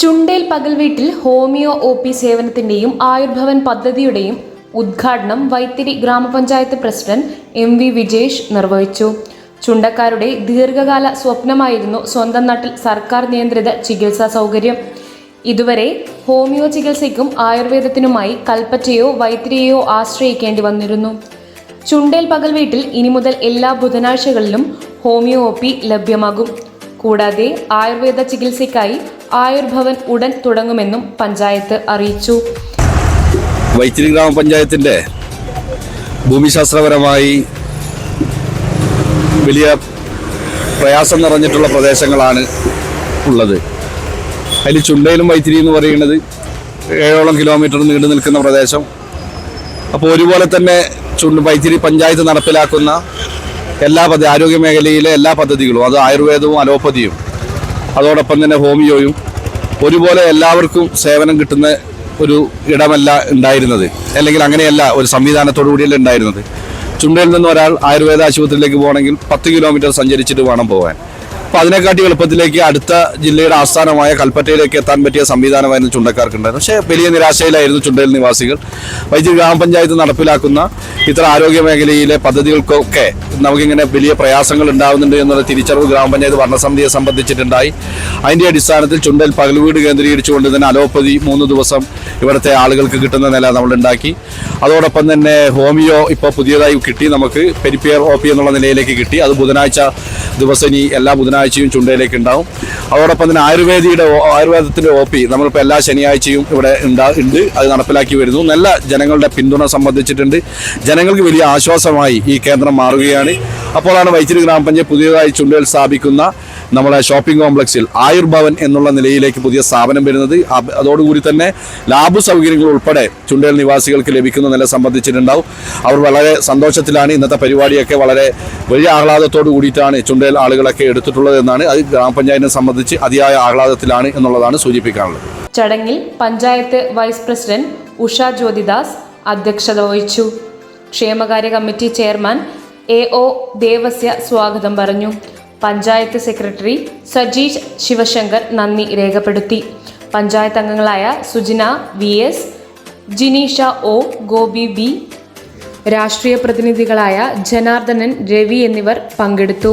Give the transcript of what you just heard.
ചുണ്ടേൽ പകൽ വീട്ടിൽ homeo O P സേവനത്തിന്റെയും ആയുർഭവൻ പദ്ധതിയുടെയും ഉദ്ഘാടനം വൈത്തിരി ഗ്രാമപഞ്ചായത്ത് പ്രസിഡന്റ് എം വി വിജേഷ് നിർവഹിച്ചു. ചുണ്ടക്കാരുടെ ദീർഘകാല സ്വപ്നമായിരുന്നു സ്വന്തം നാട്ടിൽ സർക്കാർ നിയന്ത്രിത ചികിത്സാ സൗകര്യം. ഇതുവരെ ഹോമിയോ ചികിത്സയ്ക്കും ആയുർവേദത്തിനുമായി കൽപ്പറ്റയോ വൈത്തിരിയെയോ ആശ്രയിക്കേണ്ടി വന്നിരുന്നു. ചുണ്ടേൽ പകൽ വീട്ടിൽ ഇനി മുതൽ എല്ലാ ബുധനാഴ്ചകളിലും ഹോമിയോ ഒ ലഭ്യമാകും. കൂടാതെ ആയുർവേദ ചികിത്സയ്ക്കായി ആയുർഭവൻ ഉടൻ തുടങ്ങുമെന്നും പഞ്ചായത്ത് അറിയിച്ചു. വൈത്തിരി ഗ്രാമപഞ്ചായത്തിന്റെ ഭൂമിശാസ്ത്രപരമായി വലിയ പ്രയാസം നിറഞ്ഞിട്ടുള്ള പ്രദേശങ്ങളാണ് ഉള്ളത്. അതിൽ ചുണ്ടയിലും വൈത്തിരി എന്ന് പറയുന്നത് ഏഴോളം കിലോമീറ്റർ നീണ്ടു നിൽക്കുന്ന പ്രദേശം. അപ്പോൾ ഒരുപോലെ തന്നെ ചുണ്ട് വൈത്തിരി പഞ്ചായത്ത് നടപ്പിലാക്കുന്ന എല്ലാ പദ്ധതി ആരോഗ്യ മേഖലയിലെ എല്ലാ പദ്ധതികളും അത് ആയുർവേദവും അലോപ്പതിയും അതോടൊപ്പം തന്നെ ഹോമിയോയും ഒരുപോലെ എല്ലാവർക്കും സേവനം കിട്ടുന്ന ഒരു ഇടമല്ല ഉണ്ടായിരുന്നത്. അല്ലെങ്കിൽ അങ്ങനെയല്ല ഒരു സംവിധാനത്തോടു കൂടിയല്ല ഉണ്ടായിരുന്നത്. ചുണ്ടയിൽ നിന്ന് ഒരാൾ ആയുർവേദ ആശുപത്രിയിലേക്ക് പോകണമെങ്കിൽ പത്ത് കിലോമീറ്റർ സഞ്ചരിച്ചിട്ട് വേണം പോകാൻ. അപ്പോൾ അതിനെക്കാട്ടി എളുപ്പത്തിലേക്ക് അടുത്ത ജില്ലയുടെ ആസ്ഥാനമായ കൽപ്പറ്റയിലേക്ക് എത്താൻ പറ്റിയ സംവിധാനമായിരുന്നു ചുണ്ടക്കാർക്കുണ്ടായിരുന്നു പക്ഷേ വലിയ നിരാശയിലായിരുന്നു ചുണ്ടയിൽ നിവാസികൾ. വൈദ്യുതി ഗ്രാമപഞ്ചായത്ത് നടപ്പിലാക്കുന്ന ഇത്ര ആരോഗ്യ മേഖലയിലെ പദ്ധതികൾക്കൊക്കെ നമുക്കിങ്ങനെ വലിയ പ്രയാസങ്ങൾ ഉണ്ടാകുന്നുണ്ട് എന്നുള്ള തിരിച്ചറിവ് ഗ്രാമപഞ്ചായത്ത് ഭരണസമിതിയെ സംബന്ധിച്ചിട്ടുണ്ടായി. അതിന്റെ അടിസ്ഥാനത്തിൽ ചുണ്ടൽ പകൽ വീട് കേന്ദ്രീകരിച്ചുകൊണ്ട് തന്നെ അലോപ്പതി മൂന്ന് ദിവസം ഇവിടുത്തെ ആളുകൾക്ക് കിട്ടുന്ന നില നമ്മൾ ഉണ്ടാക്കി അതോടൊപ്പം തന്നെ ഹോമിയോ ഇപ്പോൾ പുതിയതായി കിട്ടി. നമുക്ക് പെരിപ്പിയർ ഒ പി എന്നുള്ള നിലയിലേക്ക് കിട്ടി. അത് ബുധനാഴ്ച ദിവസം ഇനി എല്ലാ ബുധനാഴ്ചയും ചുണ്ടയിലേക്ക് ഉണ്ടാവും. അതോടൊപ്പം തന്നെ ആയുർവേദിയുടെ ആയുർവേദത്തിന്റെ ഒ പി നമ്മളിപ്പോൾ എല്ലാ ശനിയാഴ്ചയും ഇവിടെ ഉണ്ടാ ഉണ്ട്. അത് നടപ്പിലാക്കി വരുന്നു. നല്ല ജനങ്ങളുടെ പിന്തുണ സംബന്ധിച്ചിട്ടുണ്ട്. ജനങ്ങൾക്ക് വലിയ ആശ്വാസമായി ഈ കേന്ദ്രം മാറുകയാണ്. അപ്പോഴാണ് വൈത്തിരി ഗ്രാമപഞ്ചായത്ത് പുതിയതായി ചുണ്ടയിൽ സ്ഥാപിക്കുന്ന നമ്മളെ ഷോപ്പിംഗ് കോംപ്ലക്സിൽ ആയുർഭവൻ എന്നുള്ള നിലയിലേക്ക് പുതിയ സ്ഥാപനം വരുന്നത്. അതോടുകൂടി തന്നെ ലാബ് സൗകര്യങ്ങൾ ഉൾപ്പെടെ ചുണ്ടേൽ നിവാസികൾക്ക് ലഭിക്കുന്ന നില സംബന്ധിച്ചിട്ടുണ്ടാവും. അവർ വളരെ സന്തോഷത്തിലാണ് ഇന്നത്തെ പരിപാടിയൊക്കെ. വളരെ വലിയ ആഹ്ലാദത്തോടു കൂടിയിട്ടാണ് ചുണ്ടേൽ ആളുകളൊക്കെ എടുത്തിട്ടുള്ളത് എന്നാണ്. അത് ഗ്രാമപഞ്ചായത്തിനെ സംബന്ധിച്ച് അതിയായ ആഹ്ലാദത്തിലാണ് എന്നുള്ളതാണ് സൂചിപ്പിക്കാനുള്ളത്. ചടങ്ങിൽ പഞ്ചായത്ത് വൈസ് പ്രസിഡന്റ് ഉഷ ജ്യോതിദാസ് അധ്യക്ഷത വഹിച്ചു. ക്ഷേമകാര്യ committee chairman A O Devasya സ്വാഗതം പറഞ്ഞു. പഞ്ചായത്ത് സെക്രട്ടറി സജീഷ് ശിവശങ്കർ നന്ദി രേഖപ്പെടുത്തി. പഞ്ചായത്ത് അംഗങ്ങളായ Sujina V S Jinisha O Gopi B രാഷ്ട്രീയ പ്രതിനിധികളായ ജനാർദ്ദനൻ രവി എന്നിവർ പങ്കെടുത്തു.